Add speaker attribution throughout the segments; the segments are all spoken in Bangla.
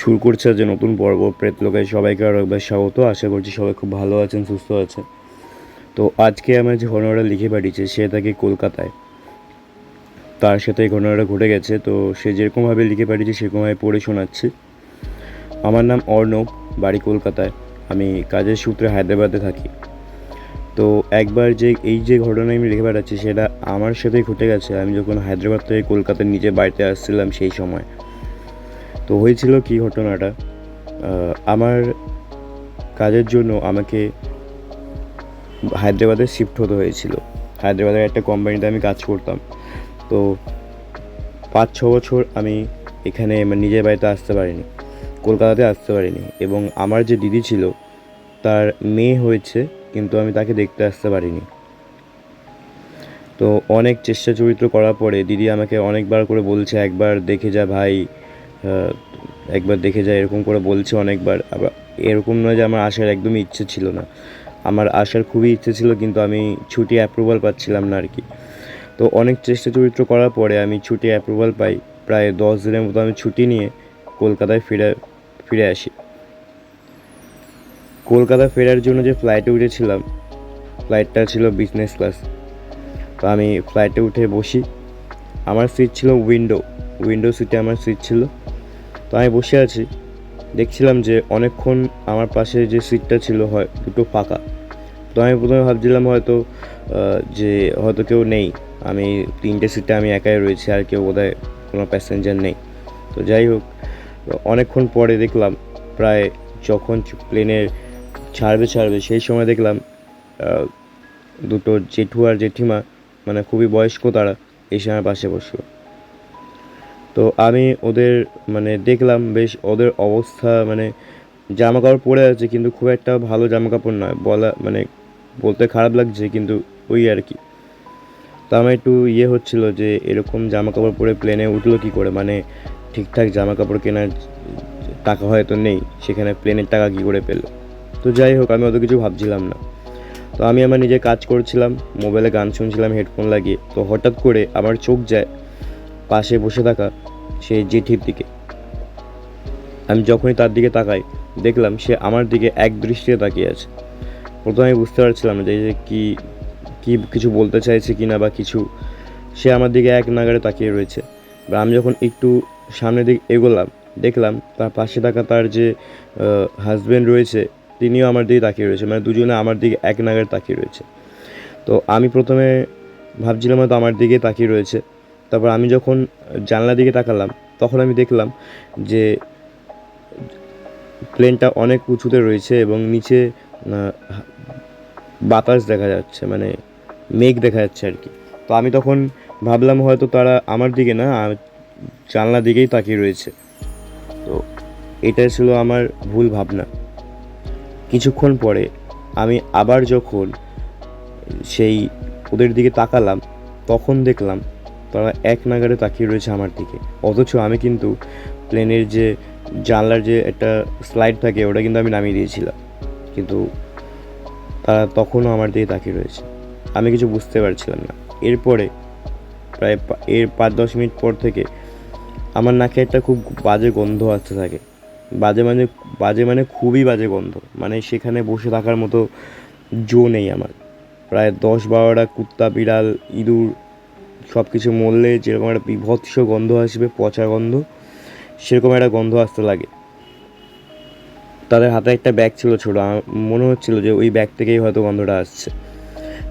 Speaker 1: শুরু করছে যে নতুন পর্ব। প্রেতলোকে সবাইকে আরও একবার স্বাগত। আশা করছি সবাই খুব ভালো আছেন, সুস্থ আছেন। তো আজকে আমার যে ঘটনাটা লিখে পাঠিয়েছে, সে থাকে কলকাতায়। তার সাথে এই ঘটনাটা ঘটে গেছে, তো সে যেরকমভাবে লিখে পাঠিয়েছে, সেরকমভাবে পড়ে শোনাচ্ছি। আমার নাম অর্ণব, বাড়ি কলকাতায়। আমি কাজের সূত্রে হায়দ্রাবাদে থাকি। তো একবার যে এই যে ঘটনা আমি লিখে পাঠাচ্ছি, সেটা আমার সাথেই ঘটে গেছে। আমি যখন হায়দ্রাবাদ থেকে কলকাতার নিজে বাড়িতে আসছিলাম সেই সময়। তো হয়েছিল কি ঘটনাটা? আমার কাজের জন্য আমাকে হায়দ্রাবাদে শিফট হতে হয়েছিল। হায়দ্রাবাদের একটা কোম্পানিতে আমি কাজ করতাম। তো পাঁচ, ছ বছর আমি এখানে নিজের বাড়িতে আসতে পারিনি, কলকাতাতে আসতে পারিনি এবং আমার যে দিদি ছিল, তার মেয়ে হয়েছে কিন্তু আমি তাকে দেখতে আসতে পারিনি। তো অনেক চেষ্টা চরিত্র করার পরে দিদি আমাকে অনেকবার করে বলছে, একবার দেখে যা ভাই একবার দেখে যা এরকম করে বলছে অনেকবার। আবার এরকম নয় যে আমার আসার একদমই ইচ্ছে ছিল না। আমার আসার খুবই ইচ্ছে ছিল, কিন্তু আমি ছুটি অ্যাপ্রুভাল পাচ্ছিলাম না আর কি তো অনেক চেষ্টা চরিত্র করার পরে আমি ছুটি অ্যাপ্রুভাল পাই। প্রায় দশ দিনের মতো আমি ছুটি নিয়ে কলকাতায় ফিরে ফিরে আসি। কলকাতা ফেরার জন্য যে ফ্লাইটে উঠেছিলাম ফ্লাইটটা ছিল বিজনেস ক্লাস তো আমি ফ্লাইটে উঠে বসি। আমার সিট ছিল উইন্ডো উইন্ডো সিটে আমার সিট ছিল। তো আমি বসে আছি। দেখছিলাম যে অনেকক্ষণ আমার পাশে যে সিটটা ছিল হয়, দুটো ফাঁকা। তো আমি প্রথমে ভাবছিলাম হয়তো যে হয়তো কেউ নেই। আমি তিনটে সিটে আমি একাই রয়েছি, আর কেউ বোধহয় কোনো প্যাসেঞ্জার নেই। তো যাই হোক অনেকক্ষণ পরে দেখলাম, প্রায় যখন প্লেনের ছাড়বে ছাড়বে, সেই সময় দেখলাম দুটো জেঠু আর জেঠিমা মানে খুবই বয়স্ক তারা, এসে আমার পাশে বসল। তো আমি ওদের মানে দেখলাম বেশ ওদের অবস্থা মানে জামা কাপড় পরে আছে কিন্তু খুব একটা ভালো জামা কাপড় নয়। বলা মানে বলতে খারাপ লাগছে কিন্তু ওই আর কি। তো আমার একটু ইয়ে হচ্ছিল যে এরকম জামা কাপড় পরে প্লেনে উঠল কী করে? মানে ঠিকঠাক জামা কাপড় কেনার টাকা হয়তো নেই, সেখানে প্লেনের টাকা কী করে পেল? তো যাই হোক, আমি অত কিছু ভাবছিলাম না। তো আমি আমার নিজে কাজ করছিলাম মোবাইলে গান শুনছিলাম হেডফোন লাগিয়ে। তো হঠাৎ করে আমার চোখ যায় পাশে বসে থাকা সেই জেঠির দিকে। আমি যখনই তার দিকে তাকাই, দেখলাম সে আমার দিকে এক দৃষ্টিতে তাকিয়ে আছে। প্রথমে আমি বুঝতে পারছিলাম যে কি কি কিছু বলতে চাইছে কি না বা কিছু। সে আমার দিকে এক নাগারে তাকিয়ে রয়েছে। বা আমি যখন একটু সামনের দিকে এগোলাম, দেখলাম তার পাশে থাকা তার যে হাজব্যান্ড রয়েছে, তিনিও আমার দিকে তাকিয়ে রয়েছে। মানে দুজনে আমার দিকে এক নাগারে তাকিয়ে রয়েছে। তো আমি প্রথমে ভাবছিলাম হয়তো আমার দিকে তাকিয়ে রয়েছে। তারপর আমি যখন জানলা দিকে তাকালাম, তখন আমি দেখলাম যে প্লেনটা অনেক উঁচুতে রয়েছে এবং নিচে বাতাস দেখা যাচ্ছে মানে মেঘ দেখা যাচ্ছে আর কি। তো আমি তখন ভাবলাম হয়তো তারা আমার দিকে না আ- জানলা দিকেই তাকিয়ে রয়েছে। তো এটাই ছিল আমার ভুল ভাবনা। কিছুক্ষণ পরে আমি আবার যখন সেই ওদের দিকে তাকালাম, তখন দেখলাম তারা এক নাগারে তাকিয়ে রয়েছে আমার দিকে। অথচ আমি কিন্তু প্লেনের যে জানলার যে একটা স্লাইড থাকে, ওটা কিন্তু আমি নামিয়ে দিয়েছিলাম। কিন্তু তারা তখনও আমার দিকে তাকিয়ে রয়েছে। আমি কিছু বুঝতে পারছিলাম না। এরপরে প্রায় এর পাঁচ দশ মিনিট পর থেকে আমার নাকে একটা খুব বাজে গন্ধ আসতে থাকে। বাজে মানে বাজে মানে খুবই বাজে গন্ধ। মানে সেখানে বসে থাকার মতো জো নেই আমার। প্রায় দশ বারোটা কুত্তা, বিড়াল, ইঁদুর সব কিছু মরলে যেরকম একটা বিভৎস গন্ধ আসবে, পচা গন্ধ, সেরকম একটা গন্ধ আসতে লাগে। তাদের হাতে একটা ব্যাগ ছিল ছোটো মনে হচ্ছিল যে ওই ব্যাগ থেকেই হয়তো গন্ধটা আসছে।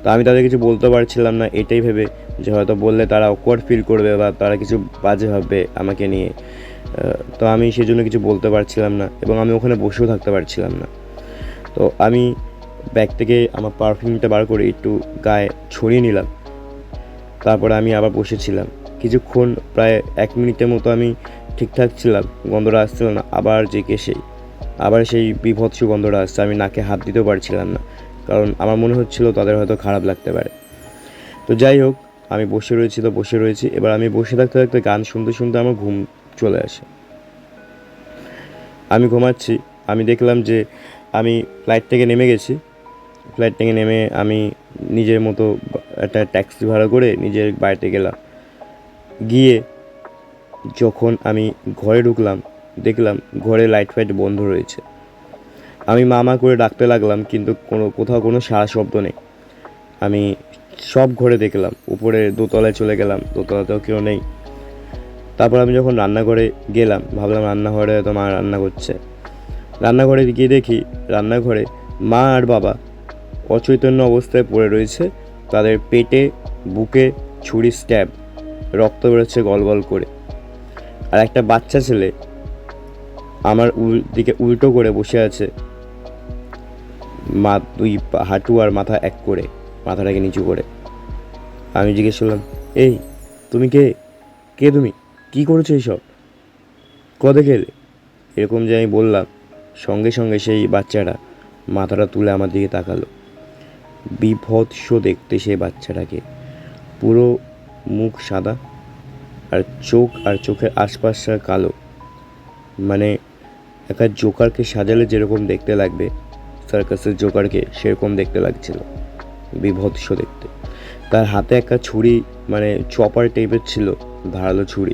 Speaker 1: তো আমি তাদের কিছু বলতে পারছিলাম না, এটাই ভেবে যে হয়তো বললে তারা অকওয়ার্ড ফিল করবে বা তারা কিছু বাজে ভাববে আমাকে নিয়ে। তো আমি সেজন্য কিছু বলতে পারছিলাম না এবং আমি ওখানে বসেও থাকতে পারছিলাম না। তো আমি ব্যাগ থেকে আমার পারফিউমটা বার করে একটু গায়ে ছড়িয়ে নিলাম। তারপরে আমি আবার বসেছিলাম। কিছুক্ষণ প্রায় এক মিনিটের মতো আমি ঠিকঠাক ছিলাম, গন্ধটা আসছিল না, আবার জেকে সেই, আবার সেই বিভৎস গন্ধটা আসছে, আমি নাকে হাত দিতেও পারছিলাম না, কারণ আমার মনে হচ্ছিল তাদের হয়তো খারাপ লাগতে পারে। তো যাই হোক, আমি বসে রয়েছি তো বসে রয়েছি, এবার আমি বসে থাকতে থাকতে গান শুনতে শুনতে আমার ঘুম চলে আসে। আমি ঘুমাচ্ছি, আমি দেখলাম যে আমি ফ্লাইট থেকে নেমে গেছি। ফ্লাইট থেকে নেমে আমি নিজের মতো একটা ট্যাক্সি ভাড়া করে নিজের বাড়িতে গেলাম। গিয়ে যখন আমি ঘরে ঢুকলাম, দেখলাম ঘরে লাইট ফাইট বন্ধ রয়েছে। আমি মামা করে ডাকতে লাগলাম, কিন্তু কোনো, কোথাও কোনো সারা শব্দ নেই। আমি সব ঘরে দেখলাম, উপরে দোতলায় চলে গেলাম, দোতলাতেও কেউ নেই। তারপর আমি যখন রান্নাঘরে গেলাম, ভাবলাম রান্নাঘরে হয়তো মা রান্না করছে। রান্নাঘরে গিয়ে দেখি, রান্নাঘরে মা আর বাবা অচৈতন্য অবস্থায় পড়ে রয়েছে। তাদের পেটে, বুকে ছুরি স্ট্যাব, রক্ত বেরোচ্ছে গল গল করে। আর একটা বাচ্চা ছেলে আমার উল, দিকে উল্টো করে বসে আছে। মা, দুই হাঁটু আর মাথা এক করে, মাথাটাকে নিচু করে। আমি জিজ্ঞেস করলাম, এই, তুমি কে? কে তুমি? কি করেছ এইসব? কদে খেলে? এরকম যে আমি বললাম, সঙ্গে সঙ্গে সেই বাচ্চাটা মাথাটা তুলে আমার দিকে তাকালো। বিভৎস দেখতে সে বাচ্চাটাকে। পুরো মুখ সাদা আর চোখ আর চোখের আশপাশটা কালো। মানে একটা জোকারকে সাজালে যেরকম দেখতে লাগবে, সার্কাসের জোকারকে সেরকম দেখতে লাগছিল। বিভৎস দেখতে। তার হাতে একটা ছুরি মানে চপার টাইপের ছিল, ধারালো ছুরি।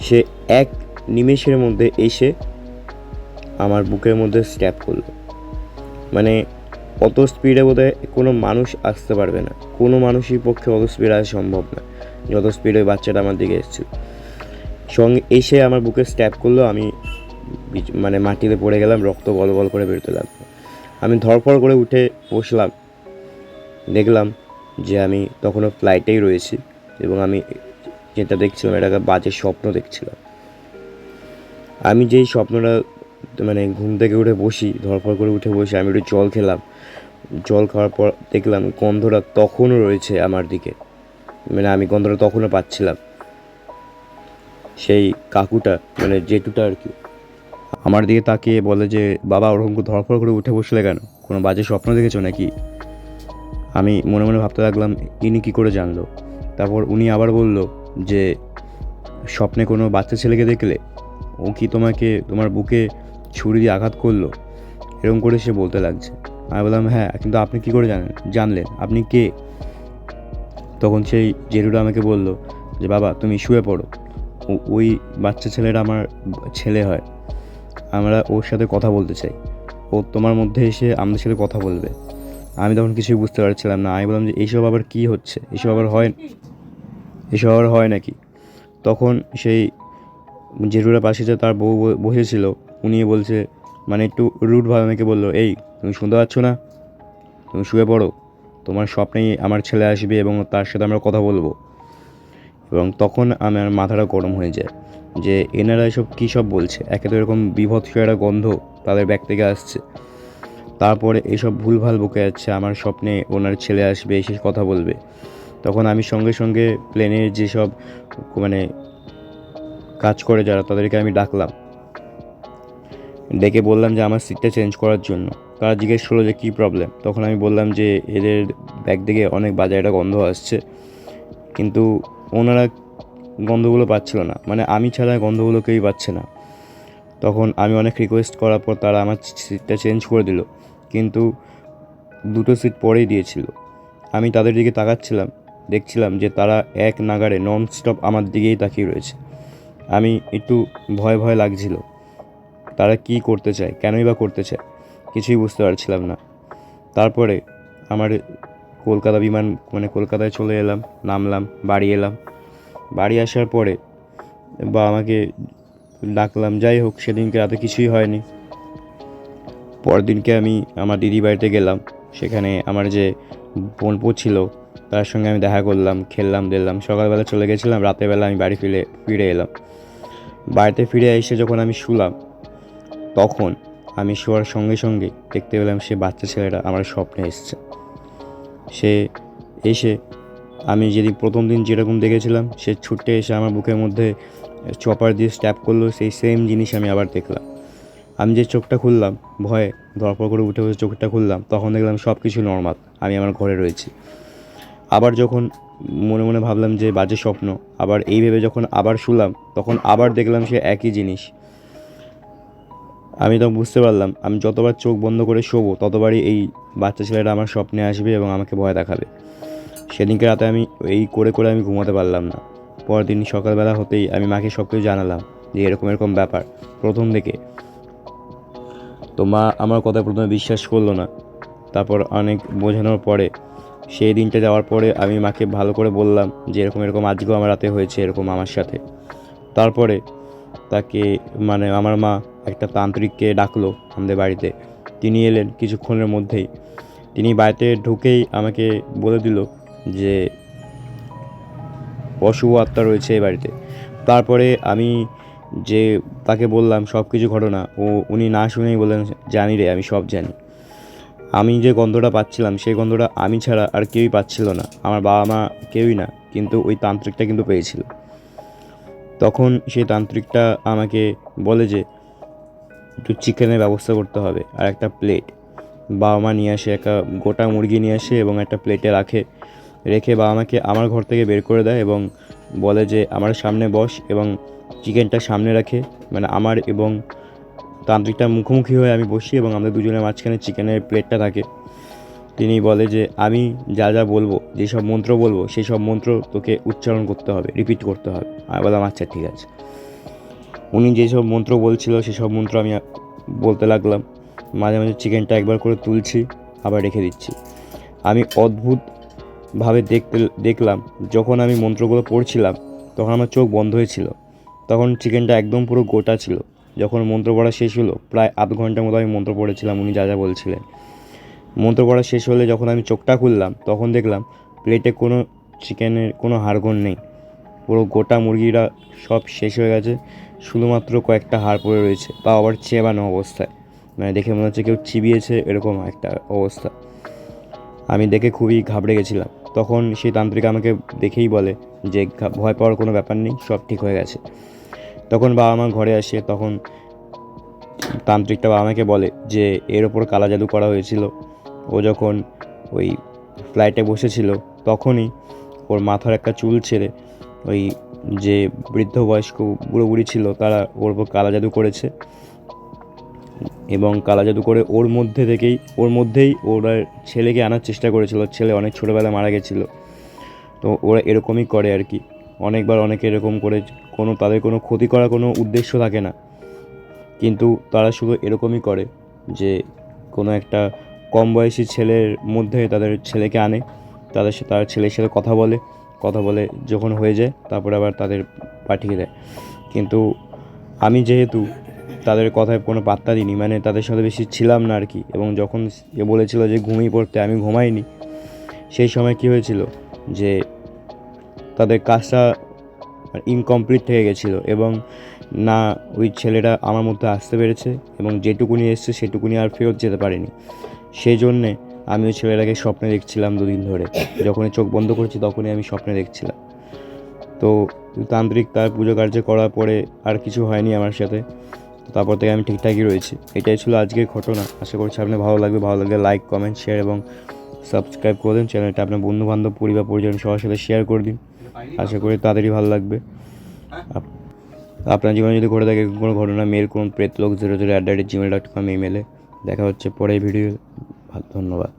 Speaker 1: সে এক নিমেষের মধ্যে এসে আমার বুকের মধ্যে স্ট্যাপ করল। মানে অত স্পিডে বোধহয় কোনো মানুষ আসতে পারবে না। কোনো মানুষের পক্ষে অত স্পিড আসা সম্ভব না। যত স্পিডে ওই বাচ্চাটা আমার দিকে এসেছিল সঙ্গে এসে আমার বুকে স্ট্যাপ করল, আমি মানে মাটিতে পড়ে গেলাম, রক্ত গল গল করে বেরোতে লাগল। আমি ধরপড় করে উঠে বসলাম। দেখলাম যে আমি তখনও ফ্লাইটেই রয়েছি এবং আমি যেটা দেখছিলাম এটাকে বাজে স্বপ্ন দেখছিলাম। আমি যেই স্বপ্নটা মানে ঘুম থেকে উঠে বসি ধরপড় করে উঠে বসি, আমি একটু জল খেলাম। জল খাওয়ার পর দেখলাম গন্ধটা তখনও রয়েছে আমার দিকে। মানে আমি গন্ধটা তখনও পাচ্ছিলাম। সেই কাকুটা মানে জেঠুটা আর কি। আমার দিকে তাকিয়ে বলে যে, বাবা, ওরকম ধরপড় করে উঠে বসলে কেন? কোনো বাজে স্বপ্ন দেখেছ নাকি? আমি মনে মনে ভাবতে লাগলাম, ইনি কী করে জানলো? তারপর উনি আবার বলল যে, স্বপ্নে কোনো বাচ্চা ছেলেকে দেখলে? ও কি তোমাকে, তোমার বুকে ছুরি দিয়ে আঘাত করল। এরকম করে সে বলতে লাগছে। আমি বললাম হ্যাঁ কিন্তু আপনি কি করে জানেন, জানলেন? আপনি কে? তখন সেই জেরুটা আমাকে বলল যে, বাবা, তুমি শুয়ে পড়ো। ওই বাচ্চা ছেলেটা আমার ছেলে হয়। আমরা ওর সাথে কথা বলতে চাই। ও তোমার মধ্যে এসে আমাদের সাথে কথা বলবে। আমি তখন কিছুই বুঝতে পারছিলাম না। আমি বললাম যে এইসব আবার কী হচ্ছে? এসব আবার হয়, এসব আবার হয় নাকি? তখন সেই জেঠুরা পাশে যে তার বউ বসেছিল উনি বলছে মানে একটু রুট রুটভাবে আমাকে বলল, এই, তুমি শুনতে পাচ্ছ না? তুমি শুয়ে পড়ো। তোমার স্বপ্নেই আমার ছেলে আসবে এবং তার সাথে আমরা কথা বলব। এবং তখন আমার মাথাটা গরম হয়ে যায় যে এনারা এসব কী সব বলছে? একে তো এরকম বিভৎস একটা গন্ধ তাদের ব্যাগ থেকে আসছে। তারপরে এইসব ভুলভাল বকে যাচ্ছে, আমার স্বপ্নে ওনার ছেলে আসবে, এসে কথা বলবে। তখন আমি সঙ্গে সঙ্গে প্লেনের যেসব মানে কাজ করে যারা, তাদেরকে আমি ডাকলাম। ডেকে বললাম যে আমার সিটটা চেঞ্জ করার জন্য। তারা জিজ্ঞেস করল যে কী প্রবলেম তখন আমি বললাম যে এদের ব্যাগ থেকে অনেক বাজে একটা গন্ধ আসছে। কিন্তু ওনারা গন্ধগুলো পাচ্ছিল না। মানে আমি ছাড়া গন্ধগুলো কেউই পাচ্ছে না। তখন আমি অনেক রিকোয়েস্ট করার পর তারা আমার সিটটা চেঞ্জ করে দিল। কিন্তু দুটো সিট পরেই দিয়েছিল। আমি তাদের দিকে তাকাচ্ছিলাম, দেখছিলাম যে তারা এক নাগারে নন স্টপ আমার দিকেই তাকিয়ে রয়েছে। আমি একটু ভয় ভয় লাগছিল। তারা কি করতে চায়? কেনই বা করতে চায়? কিছুই বুঝতে পারছিলাম না। তারপরে আমার কলকাতা বিমান মানে কলকাতায় চলে এলাম, নামলাম, বাড়ি এলাম। বাড়ি আসার পরে বা আমাকে ডাকলাম, যাই হোক, সেদিনকে রাতে কিছুই হয়নি। পরের দিনকে আমি আমার দিদি বাড়িতে গেলাম। সেখানে আমার যে বোনপো ছিল তার সঙ্গে আমি দেখা করলাম, খেললাম দিলাম সকালবেলা চলে গেছিলাম, রাতেরবেলা আমি বাড়ি ফিরে ফিরে এলাম। বাড়িতে ফিরে এসে যখন আমি শুলাম, তখন আমি শোয়ার সঙ্গে সঙ্গে দেখতে পেলাম সে বাচ্চা ছেলেটা আমার স্বপ্নে এসছে। সে এসে আমি যেদিন প্রথম দিন যেরকম দেখেছিলাম, সে ছুটে এসে আমার বুকের মধ্যে চপার দিয়ে স্ট্যাপ করল, সেই সেম জিনিস আমি আবার দেখলাম। আমি যে চোখটা খুললাম, ভয়ে ধরপড় করে উঠে বসে চোখটা খুললাম, তখন দেখলাম সব কিছু নর্মাল, আমি আমার ঘরে রয়েছি। আবার যখন মনে মনে ভাবলাম যে বাজে স্বপ্ন, আবার এই ভেবে যখন আবার শুলাম তখন আবার দেখলাম সে একই জিনিস। আমি তখন বুঝতে পারলাম, আমি যতবার চোখ বন্ধ করে শোবো, ততবারই এই বাচ্চা ছেলেটা আমার স্বপ্নে আসবে এবং আমাকে ভয় দেখাবে। সেদিনকে রাতে আমি এই করে করে আমি ঘুমাতে পারলাম না। পরের দিন সকালবেলা হতেই আমি মাকে সব কিছু জানালাম যে এরকম এরকম ব্যাপার, প্রথম থেকে তো মা আমার কথা প্রথমে বিশ্বাস করল না। তারপর অনেক বোঝানোর পরে সেই দিনটা যাওয়ার পরে আমি মাকে ভালো করে বললাম যে এরকম এরকম আজকেও আমার রাতে হয়েছে, এরকম আমার সাথে। তারপরে তাকে মানে আমার মা একটা তান্ত্রিককে ডাকলো আমাদের বাড়িতে। তিনি এলেন কিছুক্ষণের মধ্যেই। তিনি বাড়িতে ঢুকেই আমাকে বলে দিল যে, অশুভ আত্মা রয়েছে এই বাড়িতে। তারপরে আমি যে তাকে বললাম সব কিছু ঘটনা, ও, উনি না শুনেই বললেন, জানি রে, আমি সব জানি। আমি যে গন্ধটা পাচ্ছিলাম, সেই গন্ধটা আমি ছাড়া আর কেউই পাচ্ছিল না। আমার বাবা মা কেউই না, কিন্তু ওই তান্ত্রিকটা কিন্তু পেয়েছিল। তখন সেই তান্ত্রিকটা আমাকে বলে যে, একটু চিকেনের ব্যবস্থা করতে হবে আর একটা প্লেট বাবা মা নিয়ে আসে, একটা গোটা মুরগি নিয়ে আসে এবং একটা প্লেটে রাখে। রেখে বাবা মাকে আমার ঘর থেকে বের করে দেয় এবং বলে যে, আমার সামনে বস এবং চিকেনটা সামনে রাখে। মানে আমার এবং তান্ত্রিকটা মুখোমুখি হয়ে আমি বসি এবং আমাদের দুজনের মাঝখানে চিকেনের প্লেটটা থাকে। তিনি বলে যে, আমি যা যা বলব, যেসব মন্ত্র বলব সেই সব মন্ত্র তোকে উচ্চারণ করতে হবে রিপিট করতে হবে। আমি বললাম আচ্ছা ঠিক আছে। উনি যেসব মন্ত্র বলছিল, সেসব মন্ত্র আমি বলতে লাগলাম। মাঝে মাঝে চিকেনটা একবার করে তুলছি, আবার রেখে দিচ্ছি। আমি অদ্ভুতভাবে দেখতে দেখলাম, যখন আমি মন্ত্রগুলো পড়ছিলাম, তখন আমার চোখ বন্ধ হয়েছিল। তখন চিকেনটা একদম পুরো গোটা ছিল। যখন মন্ত্র পড়া শেষ হলো, প্রায় আধ ঘণ্টার মতো আমি মন্ত্র পড়েছিলাম, উনি যা যা বলছিলেন। মন্ত্র পড়া শেষ হলে যখন আমি চোখটা খুললাম, তখন দেখলাম প্লেটে কোনো চিকেনের কোনো হাড়গোড় নেই। পুরো গোটা মুরগিরা সব শেষ হয়ে গেছে, শুধুমাত্র কয়েকটা হাড় পড়ে রয়েছে। তাও আবার চেবানো অবস্থায়। মানে দেখে মনে হচ্ছে কেউ চিবিয়েছে এরকম একটা অবস্থা। আমি দেখে খুবই ঘাবড়ে গেছিলাম। তখন সেই তান্ত্রিক আমাকে দেখেই বলে যে ভয় পাওয়ার কোনো ব্যাপার নেই, সব ঠিক হয়ে গেছে। তখন বাবা মা ঘরে আসে, তখন তান্ত্রিকটা বাবা মাকে বলে যে, এর ওপর কালা জাদু করা হয়েছিল। ও যখন ওই ফ্লাইটে বসেছিল, তখনই ওর মাথার একটা চুল ছেড়ে ওই যে বৃদ্ধ বয়স্ক বুড়ো বুড়ি ছিল, তারা ওর ওপর কালা জাদু করেছে। এবং কালা জাদু করে ওর মধ্যে থেকেই, ওর মধ্যেই ওরা ছেলেকে আনার চেষ্টা করেছিল। ছেলে অনেক ছোটোবেলায় মারা গেছিল। তো ওরা এরকমই করে আর কি। অনেকবার অনেকে এরকম করে কোনো, তাদের কোনো ক্ষতি করার কোনো উদ্দেশ্য থাকে না। কিন্তু তারা শুধু এরকমই করে যে কোনো একটা কম বয়সী ছেলের মধ্যে তাদের ছেলেকে আনে, তাদের তার ছেলের সাথে কথা বলে কথা বলে যখন হয়ে যায় তারপরে আবার তাদের পাঠিয়ে দেয়। কিন্তু আমি যেহেতু তাদের কথায় কোনো পাত্তা দিইনি মানে তাদের সাথে বেশি ছিলাম না আর কি এবং যখন এ বলেছিল যে ঘুমিয়ে পড়তে আমি ঘুমাইনি, সেই সময় কী হয়েছিল যে তাদের কাজটা ইনকমপ্লিট থেকে গেছিল এবং না, ওই ছেলেটা আমার মধ্যে আসতে পেরেছে এবং যেটুকুনি এসছে সেটুকুনি আর ফেরত যেতে পারেনি। সেই জন্যে আমি ওই ছেলেটাকে স্বপ্নে দেখছিলাম দুদিন ধরে। যখনই চোখ বন্ধ করেছি তখনই আমি স্বপ্নে দেখছিলাম। তো তান্ত্রিক তার পুজো কার্য করার পরে আর কিছু হয়নি আমার সাথে। তারপর থেকে আমি ঠিকঠাকই রয়েছি। এটাই ছিল আজকের ঘটনা। আশা করছি আপনার ভালো লাগবে। ভালো লাগলে লাইক কমেন্ট শেয়ার এবং সাবস্ক্রাইব করে দিন। চ্যানেলটা আপনার বন্ধু বান্ধব পরিবার, পরিজন সবার সাথে শেয়ার করে দিন। আশা করি তাদেরই ভালো লাগবে। আপনার জীবনে যদি ঘটে থাকে কোনো ঘটনা মেয়ের কোন প্রেতলোক zero zero at the rate Gmail dot com ইমেলে দেখা হচ্ছে পরে ভিডিও ধন্যবাদ।